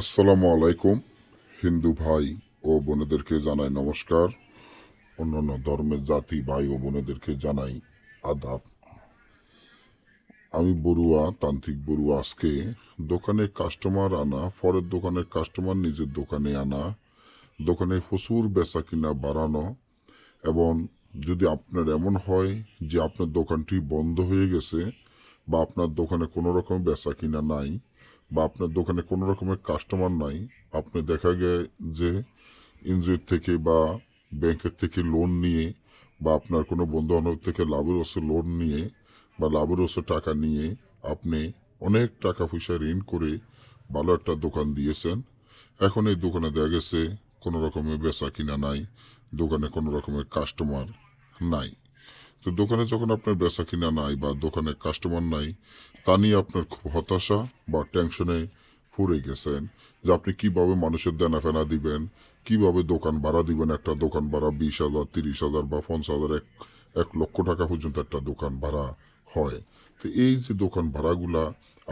আসসালামু আলাইকুম, হিন্দু ভাই ও বোনেদেরকে জানাই নমস্কার। অন্যান্য ধর্মের জাতি ভাই ও বোনেদেরকে জানাই আদাব। আমি বড়ুয়া, তান্ত্রিক বড়ুয়া আজকে দোকানে কাস্টমার আনা, পরের দোকানের কাস্টমার নিজের দোকানে আনা, দোকানে প্রচুর বেচা কিনা বাড়ানো এবং যদি আপনার এমন হয় যে আপনার দোকানটি বন্ধ হয়ে গেছে বা আপনার দোকানে কোনো রকম বেচা কিনা নাই বা আপনার দোকানে কোনো রকমের কাস্টমার নাই, আপনি দেখা যায় যে এনজিওর থেকে বা ব্যাংকের থেকে লোন নিয়ে বা আপনার কোনো বন্ধু বান্ধব থেকে লাভের ওসে লোন নিয়ে বা লাভের ওসে টাকা নিয়ে আপনি অনেক টাকা পয়সা ঋণ করে ভালো একটা দোকান দিয়েছেন। এখন এই দোকানে দেখা গেছে কোনো রকমের বেচা কিনা নাই, দোকানে কোনো রকমের কাস্টমার নাই। তো দোকানে যখন আপনার বেচা কিনা নাই বা দোকানে কাস্টমার নাই, তা নিয়ে আপনার খুব হতাশা বা টেনশনে পড়ে গেছেন যে আপনি কীভাবে মানুষের দেনা ফেনা দিবেন, কীভাবে দোকান ভাড়া দিবেন, একটা দোকান ভাড়া বিশ হাজার, তিরিশ হাজার বা পঞ্চাশ হাজার, এক এক লক্ষ টাকা পর্যন্ত একটা দোকান ভাড়া হয়। তো এই যে দোকান ভাড়াগুলা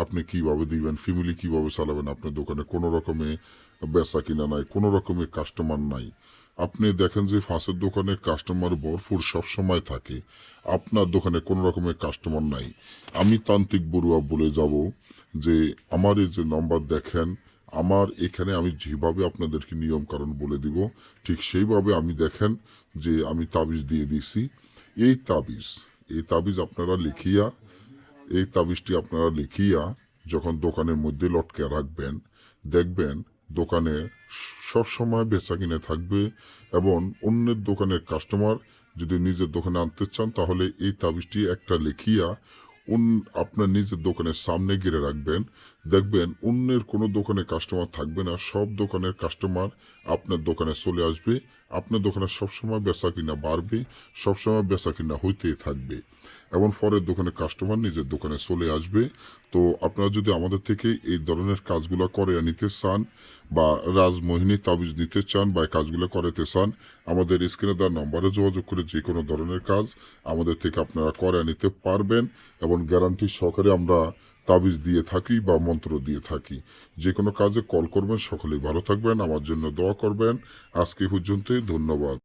আপনি কীভাবে দিবেন ফ্যামিলি কীভাবে চালাবেন, আপনার দোকানে কোনো রকমে বেচা কিনা নাই, কোনো রকমের কাস্টমার নাই আপনি দেখেন যে ফাঁসের দোকানে কাস্টমার ভরপুর সবসময় থাকে। আপনার দোকানে কোনো রকমের কাস্টমার নাই। আমি তান্ত্রিক বড়ুয়া বলে যাব যে, আমার এই যে নম্বর দেখেন, আমার এখানে আমি যেভাবে আপনাদেরকে নিয়ম কারণ বলে দিব, ঠিক সেইভাবে আমি দেখেন যে আমি তাবিজ দিয়ে দিছি। এই তাবিজ এই তাবিজ আপনারা লিখিয়া, এই তাবিজটি আপনারা লিখিয়া যখন দোকানের মধ্যে লটকে রাখবেন, দেখবেন দোকানে সবসময় বেচা কিনে থাকবে এবং অন্যের দোকানের কাস্টমার যদি নিজের দোকানে আনতে চান, তাহলে এই তাবিজটি একটা লেখিয়া আপনার নিজের দোকানের সামনে গিরে রাখবেন। দেখবেন অন্যের কোনো দোকানে কাস্টমার থাকবে না, সব দোকানের কাস্টমার আপনার দোকানে চলে আসবে। আপনার দোকানে সবসময় বেচা কিনা বাড়বে, সবসময় বেচা কিনা হইতেই থাকবে। এবং পরের দোকানে কাস্টমার নিজের দোকানে চলে আসবে। তো আপনারা যদি আমাদের থেকে এই ধরনের কাজগুলো করে নিতে চান বা রাজমোহিনী তাবিজ নিতে চান বা কাজগুলো করাতে চান, আমাদের স্ক্রিনে দেওয়ার নম্বরে যোগাযোগ করে যে কোনো ধরনের কাজ আমাদের থেকে আপনারা করে নিতে পারবেন এবং গ্যারান্টি সহকারে আমরা তাবিজ দিয়ে থাকি বা মন্ত্র দিয়ে থাকি। যে কোনো কাজে কল করবেন, সকলেই ভালো থাকবেন। আমার জন্য দোয়া করবেন। আজকে পর্যন্তই, ধন্যবাদ।